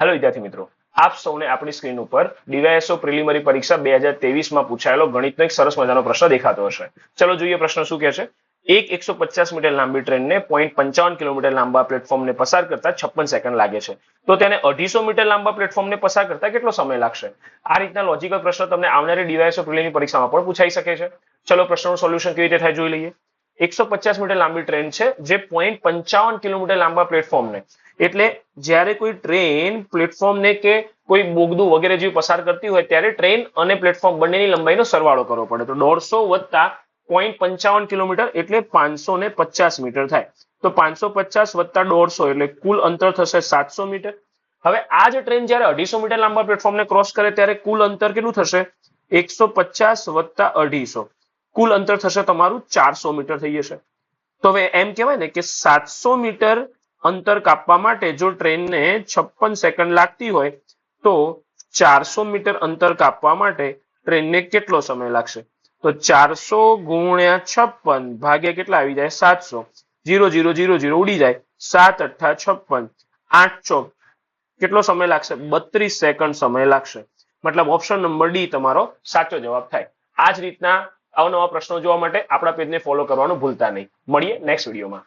Hello વિદ્યાર્થી મિત્રો. આપ સૌને આપણી સ્ક્રીન ઉપર ડીવાયએસઓ પ્રિલિમરી પરીક્ષા બે હજાર તેવીસમાં પૂછાયેલો ગણિતનો એક સરસ મજાનો પ્રશ્ન દેખાતો હશે. ચલો જોઈએ પ્રશ્ન શું કહે છે? એક એકસો પચાસ મીટર લાંબી ટ્રેનને પોઈન્ટ પંચાવન કિલોમીટર લાંબા પ્લેટફોર્મને પસાર કરતા છપ્પન સેકન્ડ લાગે છે. તો તેને અઢીસો મીટર લાંબા પ્લેટફોર્મને પસાર કરતા કેટલો સમય લાગશે? આ રીતના લોજિકલ પ્રશ્ન તમને આવનારી ડીવાયએસઓ પ્રિલિમરી પરીક્ષામાં પણ પૂછાઈ શકે છે. ચલો પ્રશ્નનું સોલ્યુશન કેવી રીતે થાય જોઈ લઈએ. એકસો પચાસ મીટર લાંબી ટ્રેન છે, જે પોઈન્ટ પંચાવન કિલોમીટર લાંબા પ્લેટફોર્મને એટલે જ્યારે કોઈ ટ્રેન પ્લેટફોર્મને કે કોઈ બોગદું વગેરે જેવું પસાર કરતી હોય, ત્યારે ટ્રેન અને પ્લેટફોર્મ બંનેની લંબાઈનો સરવાળો કરવો પડે. તો દોઢસો વત્તા પોઈન્ટ પંચાવન કિલોમીટર એટલે પાંચસો ને પચાસ મીટર થાય. તો પાંચસો પચાસ વત્તા દોઢસો એટલે કુલ અંતર થશે સાતસો મીટર. હવે આ જ ટ્રેન જ્યારે અઢીસો મીટર લાંબા પ્લેટફોર્મને ક્રોસ કરે, ત્યારે કુલ અંતર કેટલું થશે? એકસો પચાસ વત્તા અઢીસો. કુલ અંતર થશે તમારું ચારસો મીટર થઈ જશે. તો હવે એમ કહેવાય ને કે સાતસો મીટર અંતર કાપવા માટે જો ટ્રેનને છપ્પન સેકન્ડ લાગતી હોય, તો ચારસો મીટર અંતર કાપવા માટે ટ્રેનને કેટલો સમય લાગશે? તો ચારસો ગુણ્યા છપ્પન ભાગ્યા કેટલા આવી જાય? સાતસો. જીરો જીરો જીરો જીરો ઉડી જાય. સાત, અઠ્ઠા, છપ્પન. આઠ, ચોક. કેટલો સમય લાગશે? બત્રીસ સેકન્ડ સમય લાગશે. મતલબ ઓપ્શન નંબર ડી તમારો સાચો જવાબ થાય. આ જ રીતના અવનવા પ્રશ્નો જોવા માટે આપણા પેજને ફોલો કરવાનું ભૂલતા નહીં. મળીએ નેક્સ્ટ વિડીયોમાં